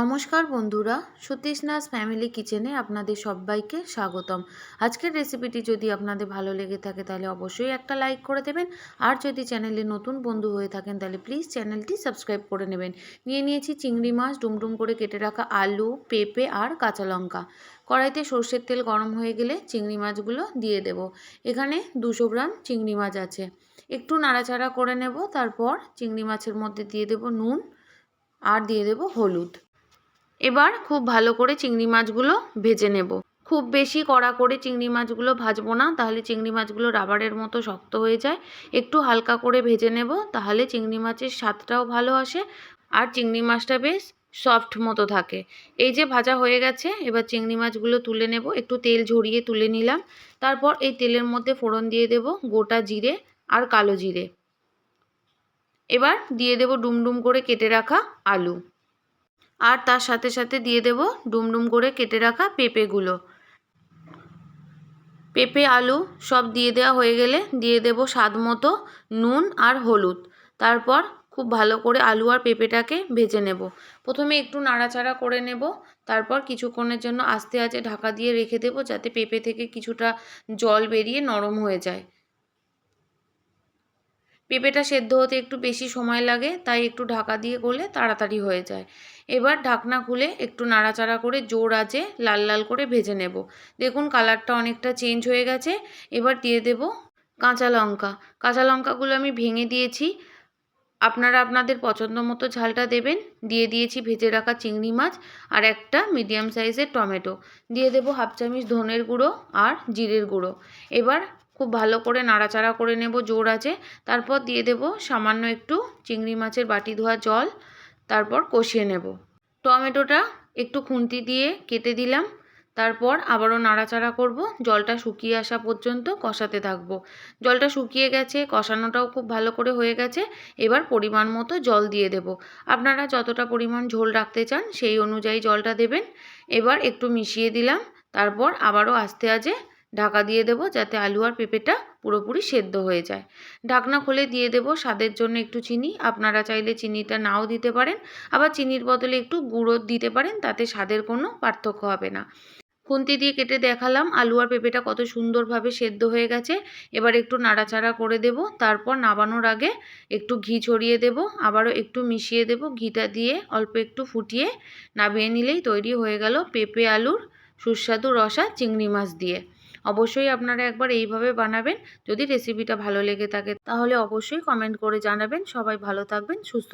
নমস্কার বন্ধুরা সতীশনাথ ফ্যামিলি কিচেনে আপনাদের সবাইকে স্বাগতম। আজকের রেসিপিটি যদি আপনাদের ভালো লেগে থাকে তাহলে অবশ্যই একটা লাইক করে দেবেন। আর যদি চ্যানেলে নতুন বন্ধু হয়ে থাকেন তাহলে প্লিজ চ্যানেলটি সাবস্ক্রাইব করে নেবেন। নিয়ে নিয়েছি চিংড়ি মাছ, ডুমডুম করে কেটে রাখা আলু, পেঁপে আর কাঁচা লঙ্কা। কড়াইতে সর্ষের তেল গরম হয়ে গেলে চিংড়ি মাছগুলো দিয়ে দেব। এখানে দুশো গ্রাম চিংড়ি মাছ আছে। একটু নাড়াচাড়া করে নেব, তারপর চিংড়ি মাছের মধ্যে দিয়ে দেব নুন আর দিয়ে দেব হলুদ। এবার খুব ভালো করে চিংড়ি মাছগুলো ভেজে নেব। খুব বেশি কড়া করে চিংড়ি মাছগুলো ভাজবো না, তাহলে চিংড়ি মাছগুলো রাবারের মতো শক্ত হয়ে যায়। একটু হালকা করে ভেজে নেব, তাহলে চিংড়ি মাছের স্বাদটাও ভালো আসে আর চিংড়ি মাছটা বেশ সফট মতো থাকে। এই যে ভাজা হয়ে গেছে, এবার চিংড়ি মাছগুলো তুলে নেব। একটু তেল ঝরিয়ে তুলে নিলাম। তারপর এই তেলের মধ্যে ফোড়ন দিয়ে দেব গোটা জিরে আর কালো জিরে। এবার দিয়ে দেব ডুমডুম করে কেটে রাখা আলু। আর তার সাথে সাথে দিয়ে দেব ডুমডুম করে কেটে রাখা পেঁপেগুলো। পেঁপে, আলু সব দিয়ে দেওয়া হয়ে গেলে দিয়ে দেব স্বাদ মতো নুন আর হলুদ। তারপর খুব ভালো করে আলু আর পেঁপেটাকে ভেজে নেব। প্রথমে একটু নাড়াচাড়া করে নেব। তারপর কিছুক্ষণের জন্য আস্তে আস্তে ঢাকা দিয়ে রেখে দেব যাতে পেঁপে থেকে কিছুটা জল বেরিয়ে নরম হয়ে যায়। পেঁপেটা সেদ্ধ হতে একটু বেশি সময় লাগে, তাই একটু ঢাকা দিয়ে করলে তাড়াতাড়ি হয়ে যায়। এবার ঢাকনা খুলে একটু নাড়াচাড়া করে জোর আঁচে লাল লাল করে ভেজে নেব। দেখুন কালারটা অনেকটা চেঞ্জ হয়ে গেছে। এবার দিয়ে দেব কাঁচা লঙ্কা। কাঁচা লঙ্কাগুলো আমি ভেঙে দিয়েছি। আপনারা আপনাদের পছন্দ মতো ঝালটা দেবেন। দিয়ে দিয়েছি ভেজে রাখা চিংড়ি মাছ আর একটা মিডিয়াম সাইজের টমেটো। দিয়ে দেবো হাফ চামচ ধনের গুঁড়ো আর জিরের গুঁড়ো। এবার খুব ভালো করে নাড়াচাড়া করে নেব, জোর আছে। তারপর দিয়ে দেব সামান্য একটু চিংড়ি মাছের বাটি ধোয়া জল, তারপর কষিয়ে নেব। টমেটোটা একটু খুন্তি দিয়ে কেটে দিলাম, তারপর আবারও নাড়াচাড়া করব। জলটা শুকিয়ে আসা পর্যন্ত কষাতে থাকব। জলটা শুকিয়ে গেছে, কষানোটাও খুব ভালো করে হয়ে গেছে। এবার পরিমাণ মতো জল দিয়ে দেব। আপনারা যতটা পরিমাণ ঝোল রাখতে চান, সেই অনুযায়ী জলটা দেবেন। এবার একটু মিশিয়ে দিলাম, তারপর আবারও আস্তে আজে ঢাকা দিয়ে দেবো যাতে আলু আর পেঁপেটা পুরোপুরি সেদ্ধ হয়ে যায়। ঢাকনা খুলে দিয়ে দেব স্বাদের জন্য একটু চিনি। আপনারা চাইলে চিনিটা নাও দিতে পারেন, আবার চিনির বদলে একটু গুঁড়ো দিতে পারেন, তাতে স্বাদের কোনো পার্থক্য হবে না। খুন্তি দিয়ে কেটে দেখালাম, আলু আর পেঁপেটা কত সুন্দরভাবে সেদ্ধ হয়ে গেছে। এবার একটু নাড়াচাড়া করে দেব, তারপর নাবানোর আগে একটু ঘি ছড়িয়ে দেব, আবারও একটু মিশিয়ে দেব। ঘিটা দিয়ে অল্প একটু ফুটিয়ে নাবিয়ে নিলেই তৈরি হয়ে গেল পেঁপে আলুর সুস্বাদু রসা চিংড়ি মাছ দিয়ে। অবশ্যই আপনারা একবার এইভাবে বানাবেন। যদি রেসিপিটা ভালো লেগে থাকে, তাহলে অবশ্যই কমেন্ট করে জানাবেন। সবাই ভালো থাকবেন, সুস্থ